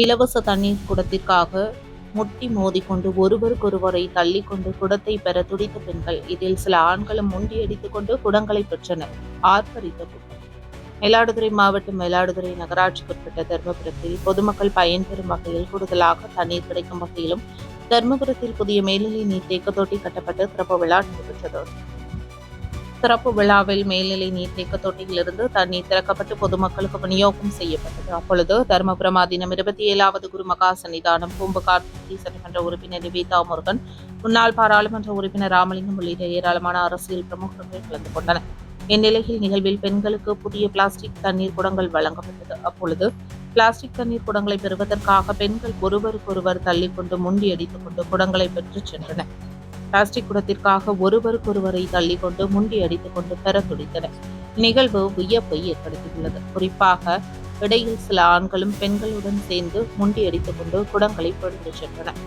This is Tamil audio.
இலவச தண்ணீர் குடத்திற்காக முட்டி மோதிக்கொண்டு ஒருவருக்கொருவரை தள்ளி கொண்டு குடத்தை பெற துடித்த பெண்கள் இதில் சில ஆண்களும் முண்டியடித்துக் கொண்டு குடங்களை பெற்றனர். ஆர்ப்பரித்த கூட்டம் மயிலாடுதுறை மாவட்டம் மயிலாடுதுறை நகராட்சிக்குட்பட்ட தர்மபுரத்தில் பொதுமக்கள் பயன்பெறும் வகையில் கூடுதலாக தண்ணீர் கிடைக்கும் வகையிலும் தர்மபுரத்தில் புதிய மேல்நிலை நீர் தேக்க தொட்டி கட்டப்பட்டு திறப்பு விழா நடைபெற்றது. திறப்பு விழாவில் மேல்நிலை நீர்த்தேக்க தொட்டியிலிருந்து தண்ணீர் திறக்கப்பட்டு பொதுமக்களுக்கு விநியோகம் செய்யப்பட்டது. அப்பொழுது தருமபுரம் ஆதீனம் இருபத்தி ஏழாவது குருமகா சன்னிதானம் பூம்புகார் சட்டமன்ற உறுப்பினர் நிவேதா முருகன் முன்னாள் பாராளுமன்ற உறுப்பினர் ராமலிங்கம் உள்ளிட்ட ஏராளமான அரசியல் பிரமுகர்கள் கலந்து கொண்டனர். இந்நிலையில் நிகழ்வில் பெண்களுக்கு புதிய பிளாஸ்டிக் தண்ணீர் குடங்கள் வழங்கப்பட்டது. அப்பொழுது பிளாஸ்டிக் தண்ணீர் குடங்களை பெறுவதற்காக பெண்கள் ஒருவருக்கொருவர் தள்ளிக்கொண்டு முண்டி அடித்துக் கொண்டு குடங்களை பெற்றுச் சென்றனர். பிளாஸ்டிக் குடத்திற்காக ஒருவருக்கொருவரை தள்ளிக்கொண்டு முண்டி அடித்துக் கொண்டு பெற துடித்தனர் நிகழ்வு வியப்பை ஏற்படுத்தியுள்ளது. குறிப்பாக இடையில் சில ஆண்களும் பெண்களுடன் சேர்ந்து முண்டி அடித்துக் கொண்டு குடங்களை பெறுந்து சென்றனர்.